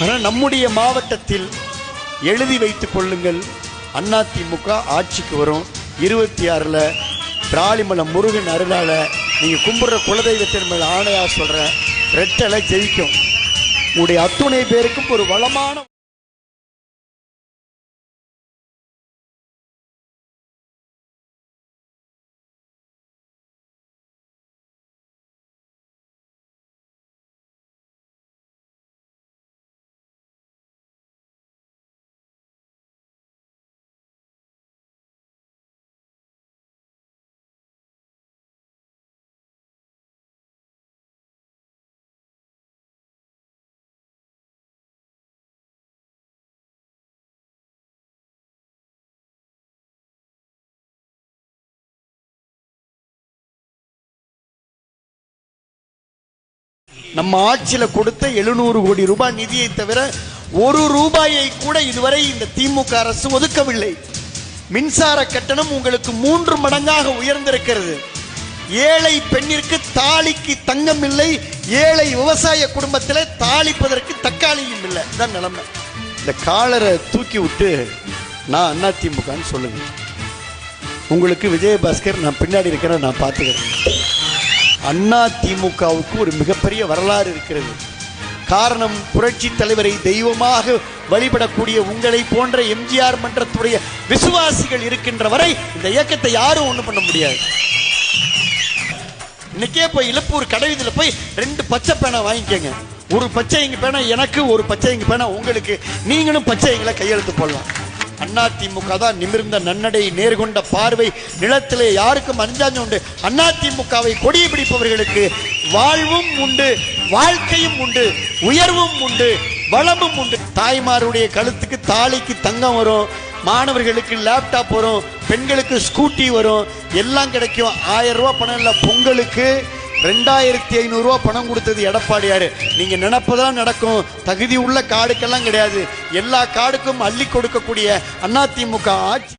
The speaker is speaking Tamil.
ஆனால் நம்முடைய மாவட்டத்தில் எழுதி வைத்துக் கொள்ளுங்கள். அதிமுக ஆட்சிக்கு வரும். இருபத்தி ஆறில் திராளிமலை முருகன் அருளால் நீங்கள் கும்பிட்ற குலதெய்வத்தின் மேல் ஆணையாக சொல்கிறேன் ரெட்டலை ஜெயிக்கும். உங்களுடைய அத்துணை பேருக்கும் ஒரு வளமான நம்ம ஆட்சியில் கொடுத்த எழுநூறு கோடி ரூபாய் நிதியை தவிர ஒரு ரூபாயை கூட இதுவரை இந்த திமுக அரசு ஒதுக்கவில்லை. மின்சார கட்டணம் உங்களுக்கு மூன்று மடங்காக உயர்ந்திருக்கிறது. ஏழை பெண்ணிற்கு தாலிக்கு தங்கம் இல்லை ஏழை விவசாய குடும்பத்தில் தாளிப்பதற்கு தக்காளியும் இல்லை. தான் நிலைமை. இந்த காலரை தூக்கி விட்டு நான் அண்ணா திமுகன்னு சொல்லுங்க உங்களுக்கு விஜயபாஸ்கர் நான் பின்னாடி இருக்கிறேன் நான் பார்த்துக்கிறேன். அண்ணா திமுகவுக்கு ஒரு மிகப்பெரிய வரலாறு இருக்கிறது. காரணம் புரட்சி தலைவரை தெய்வமாக வழிபடக்கூடிய உங்களை போன்ற எம்ஜிஆர் மன்றத்துடைய விசுவாசிகள் இருக்கின்ற வரை இந்த இயக்கத்தை யாரும் ஒன்றும் பண்ண முடியாது. இன்னைக்கே போய் இழப்பூர் கடைவீதியில் போய் ரெண்டு பச்சை பேனை வாங்கிக்கங்க. ஒரு பச்சை இங்க பேனா எனக்கு ஒரு பச்சை இங்க பேனா உங்களுக்கு. நீங்களும் பச்சை எங்களை கையெழுத்து போடலாம். அண்ணா தான் நிமிர்ந்த நன்னடை நேர்கொண்ட பார்வை நிலத்திலே யாருக்கும் அஞ்சாஞ்சம் உண்டு. அண்ணா திமுகவை கொடி பிடிப்பவர்களுக்கு வாழ்வும் உண்டு வாழ்க்கையும் உண்டு உயர்வும் உண்டு வளமும் உண்டு. தாய்மாருடைய கழுத்துக்கு தாலிக்கு தங்கம் வரும் மாணவர்களுக்கு லேப்டாப் வரும் பெண்களுக்கு ஸ்கூட்டி வரும் எல்லாம் கிடைக்கும். ஆயிரம் ரூபா பணம் இல்லை பொங்கலுக்கு ரெண்டாயிரத்தி ஐநூறுரூவா பணம் கொடுத்தது எடப்பாடியாரு நீங்க நினப்பதான் நடக்கும். தகுதி உள்ள காடுக்கெல்லாம் கிடையாது. எல்லா காடுக்கும் அள்ளி கொடுக்கக்கூடிய அதிமுக ஆட்சி.